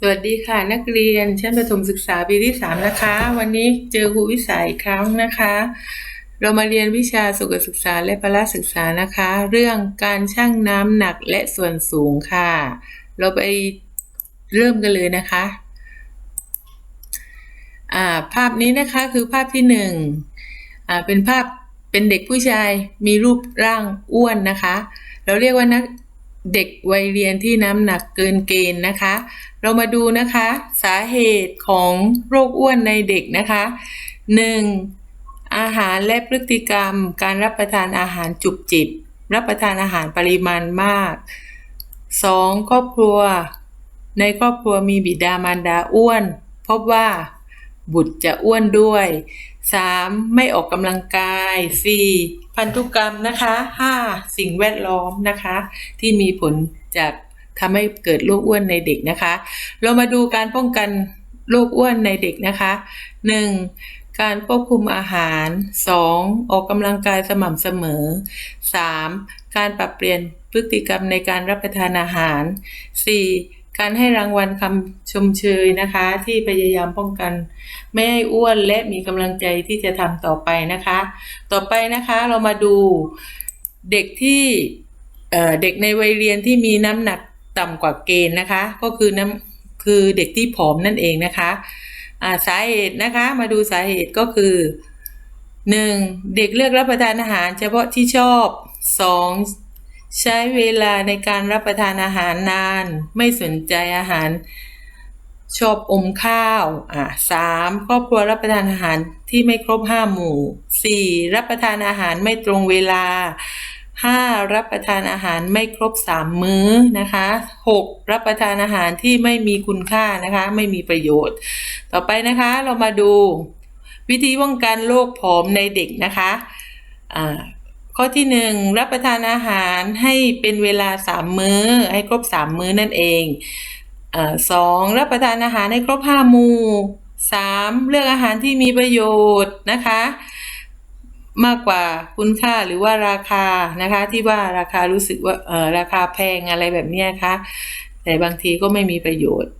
สวัสดีค่ะนักเรียนชั้นประถมศึกษาปีที่3นะคะ วันนี้เจอครูวิสาอีกครั้งนะคะ เรามาเรียนวิชาสุขศึกษาและพละศึกษานะคะ เรื่องการชั่งน้ำหนักและส่วนสูงค่ะ เราไปเริ่มกันเลยนะคะอ่าภาพนี้นะคะคือภาพที่หนึ่งอ่าเป็นภาพเป็นเด็กผู้ชายมีรูปร่างอ้วนนะคะ เราเรียกว่านัก เด็กวัยเรียนที่น้ำหนักเกินเกณฑ์นะคะ เรามาดูนะคะ สาเหตุของโรคอ้วนในเด็กนะคะ 1. อาหารและพฤติกรรม การรับประทานอาหารจุบจิบ รับประทานอาหารปริมาณมาก 2. ครอบครัว ในครอบครัวมีบิดามารดาอ้วน พบว่าบุตรจะอ้วนด้วย 3. ไม่ออกกำลังกาย 4. พันธุกรรมนะคะ 5. สิ่งแวดล้อมนะคะ ที่มีผลจากทำให้เกิดโรคอ้วนในเด็กนะคะ เรามาดูการป้องกันโรคอ้วนในเด็กนะคะ 1. การควบคุมอาหาร 2. ออกกำลังกายสม่ำเสมอ 3. การปรับเปลี่ยนพฤติกรรมในการรับประทานอาหาร 4. การให้รางวัลคำชมเชยนะคะ ที่พยายามป้องกัน ไม่ให้อ้วนและมีกำลังใจที่จะทำต่อไปนะคะ ต่อไปนะคะเรามาดูเด็กที่เเด็กในวัยเรียนที่มีน้ำหนักต่ำกว่าเกณฑ์นะคะ ก็คือน้ำคือเด็กที่ผอมนั่นเองนะคะาสาเหตุนะคะ มาดูสาเหตุก็คือ 1. เด็กเลือกรับประทานอาหารเฉพาะที่ชอบ 2. ใช้เวลาในการรับประทานอาหารนาน ไม่สนใจอาหาร ชอบอมข้าว อ่าสามครอบครัวรับประทานอาหารที่ไม่ครบห้าหมู่สี่รับประทานอาหารไม่ตรงเวลาห้ารับประทานอาหารไม่ครบสามมื้อนะคะหกรับประทานอาหารที่ไม่มีคุณค่านะคะ ไม่มีประโยชน์ ต่อไปนะคะเรามาดู วิธีป้องกันโรคผอมในเด็กนะคะอ่า ข้อที่หนึ่งรับประทานอาหารให้เป็นเวลาสามมื้อ ให้ครบสามมื้อนั่นเองอสองรับประทานอาหารให้ครบห้าหมู่สามเลือกอาหารที่มีประโยชน์นะคะ มากกว่าคุณค่าหรือว่าราคานะคะ ที่ว่าราคารู้สึกว่าเออราคาแพงอะไรแบบนี้ค่ะแต่บางทีก็ไม่มีประโยชน์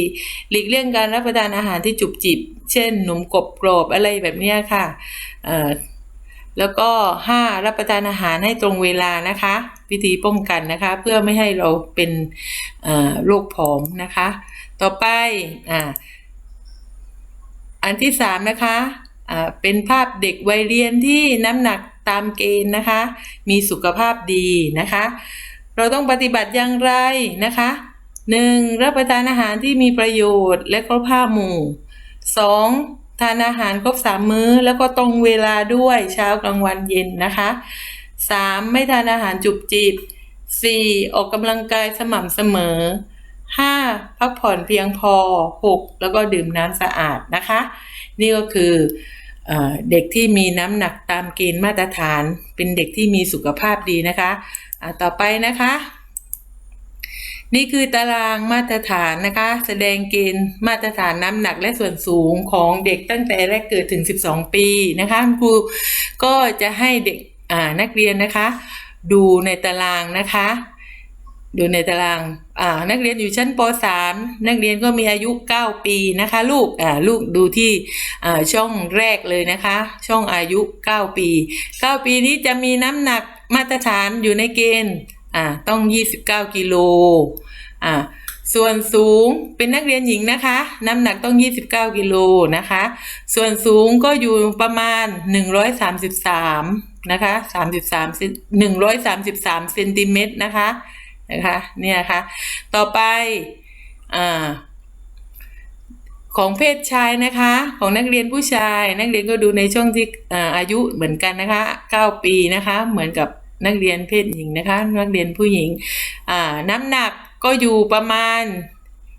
4. หลีกเลี่ยงการรับประทานอาหารที่จุบจิบ เช่น หนมกบกรอบอะไรแบบนี้ค่ะ แล้วก็ 5. รับประทานอาหารให้ตรงเวลานะคะ วิธีป้องกันนะคะ เพื่อไม่ให้เราเป็นโรคผอมนะคะ ต่อไปออันที่สามนะคะเป็นภาพเด็กวัยเรียนที่น้ำหนักตามเกณฑ์นะคะ มีสุขภาพดีนะคะ เราต้องปฏิบัติอย่างไรนะคะหนึ่งรับประทานอาหารที่มีประโยชน์และครบห้าหมู่สอง ทานอาหารครบสามมื้อ แล้วก็ตรงเวลาด้วยเช้ากลางวันเย็นนะคะสามไม่ทานอาหารจุบจิบสี่ออกกำลังกายสม่ำเสมอห้าพักผ่อนเพียงพอหกแล้วก็ดื่มน้ำสะอาดนะคะ นี่ก็คือเอเด็กที่มีน้ำหนักตามเกณฑ์มาตรฐาน เป็นเด็กที่มีสุขภาพดีนะคะต่อไปนะคะ นี่คือตารางมาตรฐานนะคะ แสดงเกณฑ์มาตรฐานน้ำหนักและส่วนสูงของเด็กตั้งแต่แรกเกิดถึง 12 ปีนะคะครูก็จะให้เด็กนักเรียนนะคะ ดูในตารางนะคะ ดูในตารางนักเรียนอยู่ชั้นป .3 นักเรียนก็มีอายุ 9 ปีนะคะลูกลูกดูที่ช่องแรกเลยนะคะ ช่องอายุ 9 ปี 9 ปีนี้จะมีน้ำหนักมาตรฐานอยู่ในเกณฑ์ อ่าต้อง 29 กิโลอ่าส่วนสูงเป็นนักเรียนหญิงนะคะ น้ำหนักต้อง 29 กิโลนะคะ ส่วนสูงก็อยู่ประมาณ 133 นะคะ 33 133เซนติเมตรนะคะนะคะเนี่ยค่ะ ต่อไปอ่าของเพศชายนะคะ ของนักเรียนผู้ชาย นักเรียนก็ดูในช่วงที่อาอายุเหมือนกันนะคะ 9 ปีนะคะ เหมือนกับ นักเรียนเพศหญิงนะคะ นักเรียนผู้หญิงอ่าน้ำหนักก็อยู่ประมาณ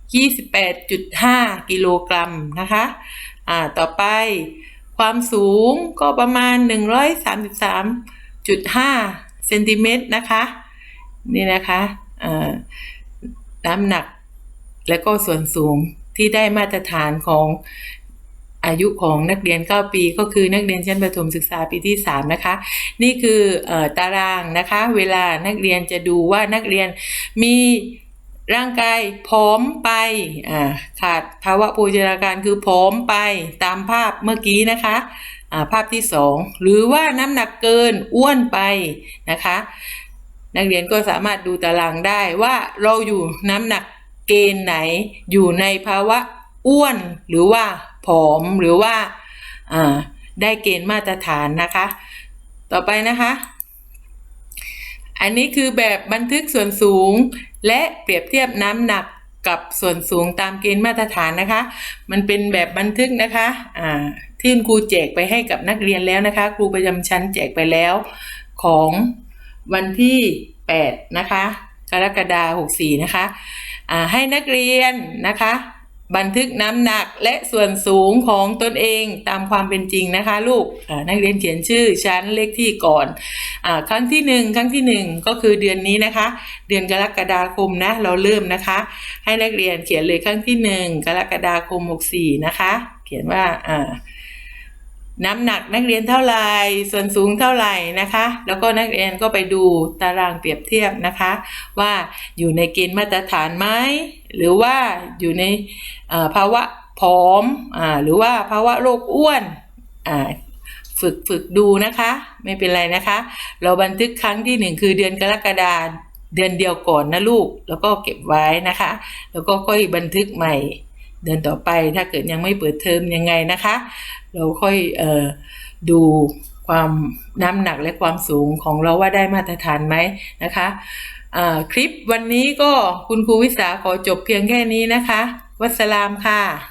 28.5 กิโลกรัมนะคะอ่าต่อไปความสูงก็ประมาณ 133.5 เซนติเมตรนะคะ นี่นะคะน้ำหนักและก็ส่วนสูงที่ได้มาตรฐานของ อายุของนักเรียน 9 ปีก็คือนักเรียนชั้นประถมศึกษาปีที่ 3 นะคะ นี่คืออตารางนะคะ เวลานักเรียนจะดูว่านักเรียนมีร่างกายผอมไปขาดภาวะโภชนาการคือผอมไปตามภาพเมื่อกี้นะคะาภาพที่สองหรือว่าน้ำหนักเกินอ้วนไปนะคะ นักเรียนก็สามารถดูตารางได้ว่าเราอยู่น้ำหนักเกณฑ์ไหนอยู่ในภาวะอ้วนหรือว่า ผอมหรือว่าได้เกณฑ์มาตรฐานนะคะ ต่อไปนะคะ อันนี้คือแบบบันทึกส่วนสูง และเปรียบเทียบน้ำหนักกับส่วนสูงตามเกณฑ์มาตรฐานนะคะ มันเป็นแบบบันทึกนะคะอ่าที่คุณครูแจกไปให้กับนักเรียนแล้วนะคะ ครูประจำชั้นแจกไปแล้วของวันที่ 8 นะคะ กรกฎาคม64 นะคะอ่าให้นักเรียนนะคะ บันทึกน้ำหนักและส่วนสูงของตนเองตามความเป็นจริงนะคะ ลูกนักเรียนเขียนชื่อชั้นเลขที่ก่อนอครั้งที่หนึ่งครั้งที่หนึ่งก็คือเดือนนี้นะคะ เดือนกรกฎาคมนะเราเริ่มนะคะ ให้นักเรียนเขียนเลยครั้งที่หนึ่งกรกฎาคม64นะคะ เขียนว่าอ่า น้ำหนักนักเรียนเท่าไหร่ส่วนสูงเท่าไหร่นะคะ แล้วก็นักเรียนก็ไปดูตารางเปรียบเทียบนะคะ ว่าอยู่ในเกณฑ์มาตรฐานไหมหรือว่าอยู่ในภาวะผอมอหรือว่าภาวะโรคอ้วนฝึกฝึกดูนะคะ ไม่เป็นไรนะคะ เราบันทึกครั้งที่หนึ่งคือเดือนกรกฎาเดือนเดียวก่อนนะลูก แล้วก็เก็บไว้นะคะ แล้วก็ค่อยบันทึกใหม่ เดือนต่อไปถ้าเกิดยังไม่เปิดเทอมยังไงนะคะ เราค่อยเออดูความน้ำหนักและความสูงของเราว่าได้มาตรฐานไหมนะคะะคลิปวันนี้ก็คุณครูวิสาขอจบเพียงแค่นี้นะคะ วัสลามค่ะ